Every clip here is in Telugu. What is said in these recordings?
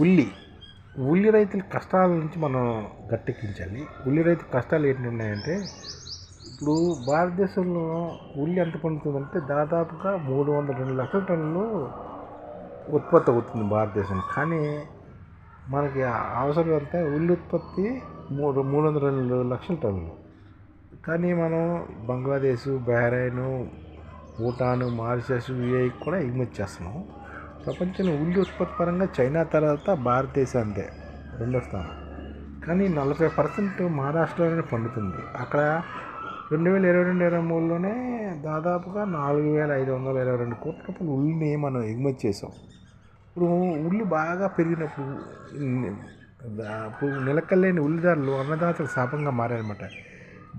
ఉల్లి. ఉల్లి రైతుల కష్టాల నుంచి మనం గట్టెక్కించాలి. ఉల్లి రైతు కష్టాలు ఏంటి ఉన్నాయంటే ఇప్పుడు భారతదేశంలో ఉల్లి ఎంత పండుతుందంటే దాదాపుగా మూడు వందల రెండు లక్షల టన్నులు ఉత్పత్తి అవుతుంది భారతదేశం. కానీ మనకి అవసరం అంతా ఉల్లి ఉత్పత్తి మూడు మూడు వందల రెండు లక్షల టన్నులు. కానీ మనం Bangladesh Bahrain Bhutan Mauritius UAE కూడా ఎగుమతి చేస్తున్నాం. ప్రపంచంలో ఉల్లి ఉత్పత్తి పరంగా చైనా తర్వాత భారతదేశం అంతే రెండో స్థానం. కానీ నలభై పర్సెంట్ మహారాష్ట్రలోనే పండుతుంది. అక్కడ రెండు వేల ఇరవై రెండు ఇరవై మూడులోనే దాదాపుగా నాలుగు వేల ఐదు వందల ఇరవై రెండు కోట్ల రూపాయలు ఉల్లిని మనం ఎగుమతి చేసాం ఇప్పుడు ఉల్లి బాగా పెరిగినప్పుడు ఇప్పుడు నిలకలేని ఉల్లిదారులు ధరలు అన్నదాతలు శాపంగా మారాయన్నమాట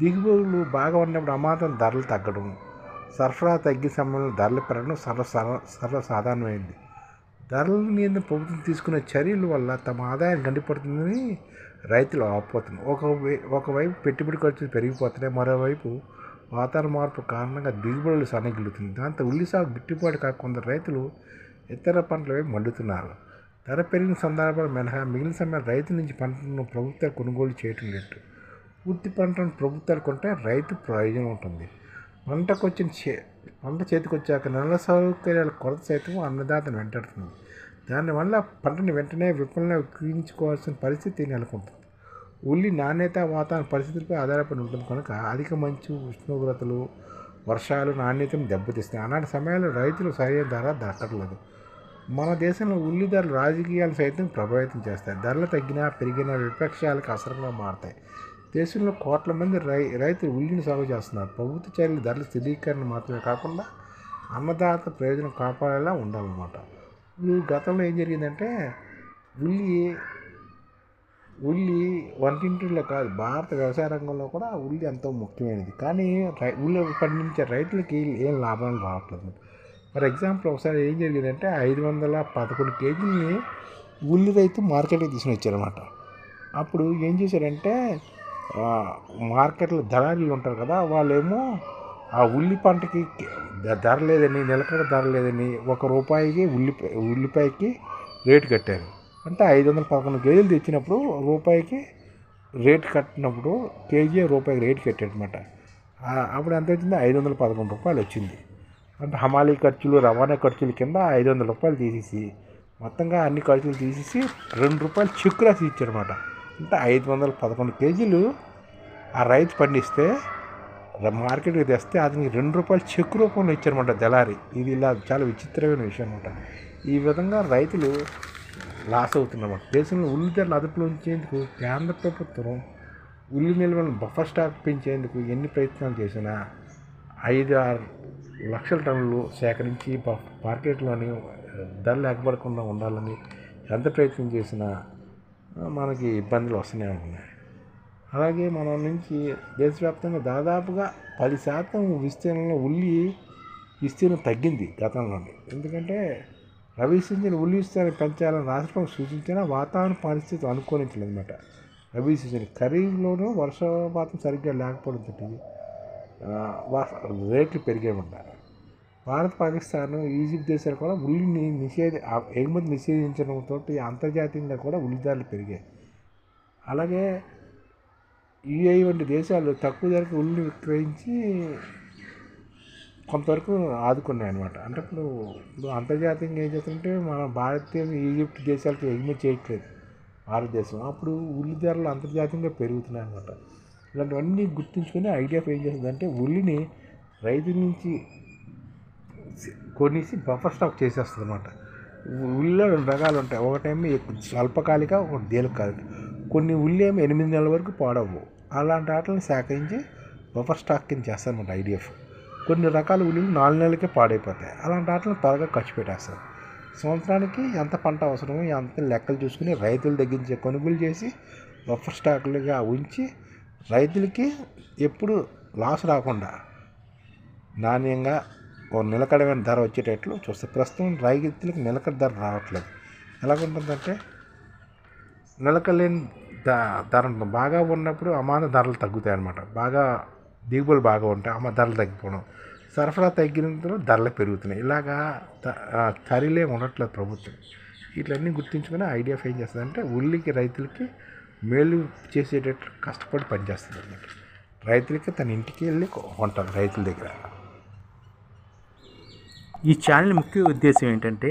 దిగుబడులు బాగా ఉన్నప్పుడు అమాతం ధరలు తగ్గడం సరఫరా తగ్గే సమయంలో ధరలు పెరగడం సర్వ సర్వ సర్వసాధారణమైంది. ధరల నియంత్రణ ప్రభుత్వం తీసుకునే చర్యల వల్ల తమ ఆదాయం గండిపడుతుందని రైతులు ఆపుతున్నారు. ఒక ఒకవైపు పెట్టుబడి ఖర్చులు పెరిగిపోతున్నాయి మరోవైపు వాతావరణ మార్పు కారణంగా దిగుబడులు సన్నగిలుతుంది దాంతో ఉల్లి సాగు గిట్టుబాటు కాక కొందరు రైతులు ఇతర పంటల వైపు మండుతున్నారు. ధర పెరిగిన సందర్భాలు మినహా మిగిలిన సమయం రైతు నుంచి పంటను ప్రభుత్వాలు కొనుగోలు చేయటం లేదు. పూర్తి పంటను ప్రభుత్వాలు కొంటే రైతు ప్రయోజనం ఉంటుంది. పంటకు వచ్చిన చే పంట చేతికి వచ్చాక నెల సౌకర్యాల కొరత సైతం అన్నదాతను వెంటాడుతుంది. దానివల్ల పంటని వెంటనే విఫలంగా విక్రయించుకోవాల్సిన పరిస్థితి నెలకొంటుంది. ఉల్లి నాణ్యత వాతావరణ పరిస్థితులపై ఆధారపడి ఉంటుంది. కనుక అధిక మంచు ఉష్ణోగ్రతలు వర్షాలు నాణ్యతను దెబ్బతీస్తాయి. అలాంటి సమయాల్లో రైతులు సరైన ధర దక్కట్లేదు మన దేశంలో ఉల్లి ధరలు రాజకీయాలు సైతం ప్రభావితం చేస్తాయి. ధరలు తగ్గినా పెరిగినా విపక్షాలకు అసరంగా మారతాయి. దేశంలో కోట్ల మంది రై రైతులు ఉల్లిని సాగు చేస్తున్నారు. ప్రభుత్వ చర్యలు ధరల స్థిరీకరణ మాత్రమే కాకుండా అన్నదాత ప్రయోజనం కాపాడేలా ఉండాలన్నమాట. గతంలో ఏం జరిగిందంటే ఉల్లి ఉల్లి వంటింటిలో కాదు భారత వ్యవసాయ రంగంలో కూడా ఉల్లి ఎంతో ముఖ్యమైనది. కానీ రై ఉల్లి పండించే రైతులకి ఏం లాభాలు రావట్లేదు. ఫర్ ఎగ్జాంపుల్ ఒకసారి ఏం జరిగిందంటే ఐదు వందల పదకొండు కేజీలని ఉల్లి రైతు మార్కెట్కి తీసుకుని వచ్చారనమాట అప్పుడు ఏం చేశారంటే మార్కెట్లో దళారీలు ఉంటారు కదా వాళ్ళేమో ఆ ఉల్లి పంటకి ధర లేదని నిలకడ ధర లేదని ఒక రూపాయికి ఉల్లి ఉల్లిపాయకి రేటు కట్టారు. అంటే ఐదు వందల పదకొండు కేజీలు తెచ్చినప్పుడు రూపాయికి రేటు కట్టినప్పుడు కేజీ రూపాయికి రేటు కట్టాడనమాట అప్పుడు ఎంత వచ్చింది? ఐదు వందల పదకొండు రూపాయలు వచ్చింది. అంటే హమాలీ ఖర్చులు రవాణా ఖర్చుల కింద ఐదు వందల రూపాయలు తీసేసి మొత్తంగా అన్ని ఖర్చులు తీసేసి రెండు రూపాయలు చిక్కు రాసి ఇచ్చారన్నమాట. అంటే ఐదు వందల పదకొండు కేజీలు ఆ రైతు పండిస్తే మార్కెట్కి తెస్తే అతనికి రెండు రూపాయలు చెక్కు రూపంలో ఇచ్చారన్నమాట దళారి. ఇది ఇలా చాలా విచిత్రమైన విషయం అనమాట ఈ విధంగా రైతులు లాస్ అవుతున్నమాట. దేశంలో ఉల్లి ధరలు అదుపులో ఉంచేందుకు కేంద్ర ప్రభుత్వం ఉల్లి నిల్వలను బఫర్ స్టాక్ పెంచేందుకు ఎన్ని ప్రయత్నాలు చేసినా ఐదు ఆరు లక్షల టన్నులు సేకరించి మార్కెట్లోని ధరలు ఎగబడకుండా ఉండాలని ఎంత ప్రయత్నం చేసినా మనకి ఇబ్బందులు వస్తూనే ఉన్నాయి అలాగే మన నుంచి దేశవ్యాప్తంగా దాదాపుగా పది శాతం విస్తీర్ణంలో ఉల్లి విస్తీర్ణం తగ్గింది గతంలోనే. ఎందుకంటే రవి సీజన్ ఉల్లి విస్తీర్ణం పెంచాలని రాష్ట్రం సూచించినా వాతావరణ పరిస్థితి అనుకూలించలేదన్నమాట. రబీ సీజన్ ఖరీఫ్లోనూ వర్షపాతం సరిగ్గా లేకపోవడంతో రేట్లు పెరిగాయన్నమాట. భారత్ పాకిస్తాన్ ఈజిప్ట్ దేశాలు కూడా ఉల్లిని నిషేధ ఎగుమతి నిషేధించడంతో అంతర్జాతీయంగా కూడా ఉల్లి ధరలు పెరిగాయి. అలాగే యుఏఈ వంటి దేశాలు తక్కువ ధరకు ఉల్లిని విక్రయించి కొంతవరకు ఆదుకున్నాయి అనమాట అంటే ఇప్పుడు ఇప్పుడు అంతర్జాతీయంగా ఏం చేస్తుంటే మన భారతీయ ఈజిప్ట్ దేశాలకు ఎగుమతి చేయట్లేదు భారతదేశం. అప్పుడు ఉల్లి ధరలు అంతర్జాతీయంగా పెరుగుతున్నాయి అనమాట ఇలాంటివన్నీ గుర్తుంచుకొని ఐడియా ఏం చేస్తుందంటే ఉల్లిని రైతు నుంచి కొనేసి బఫర్ స్టాక్ చేసేస్తుంది అనమాట ఉల్లిలో రెండు రకాలు ఉంటాయి. ఒకటేమో స్వల్పకాలిక ఒకటి దీర్ఘకాలిక కొన్ని ఉల్లి ఎనిమిది నెలల వరకు పాడవు. అలాంటి ఆటలను సేకరించి బఫర్ స్టాక్ కింద చేస్తారనమాట ఐడిఎఫ్ కొన్ని రకాల ఉల్లిలు నాలుగు నెలలకే పాడైపోతాయి. అలాంటి ఆటలను త్వరగా ఖర్చు పెట్టేస్తారు. సంవత్సరానికి ఎంత పంట అవసరమో ఎంత లెక్కలు చూసుకుని రైతుల దగ్గర నుంచి కొనుగోలు చేసి బఫర్ స్టాకులుగా ఉంచి రైతులకి ఎప్పుడు లాస్ రాకుండా నాణ్యంగా ఓ నిలకడమైన ధర వచ్చేటట్లు చూస్తే ప్రస్తుతం రైతులకు నిలకడ ధర రావట్లేదు. ఎలాగుంటుందంటే నిలకలేని ధ ధర బాగా ఉన్నప్పుడు అమాన ధరలు తగ్గుతాయి అన్నమాట. బాగా దిగుబడులు బాగా ఉంటాయి అమ్మ ధరలు తగ్గిపోవడం. సరఫరా తగ్గినంతలో ధరలు పెరుగుతున్నాయి. ఇలాగా తరిలే ఉండట్లేదు ప్రభుత్వం. ఇట్లన్నీ గుర్తించుకుని ఐడియా ఏం చేస్తుందంటే ఉల్లికి రైతులకి మేలు చేసేటట్లు కష్టపడి పనిచేస్తుంది అనమాట రైతులకి తన ఇంటికి వెళ్ళి కొంటారు రైతుల దగ్గర. ఈ ఛానల్ ముఖ్య ఉద్దేశం ఏంటంటే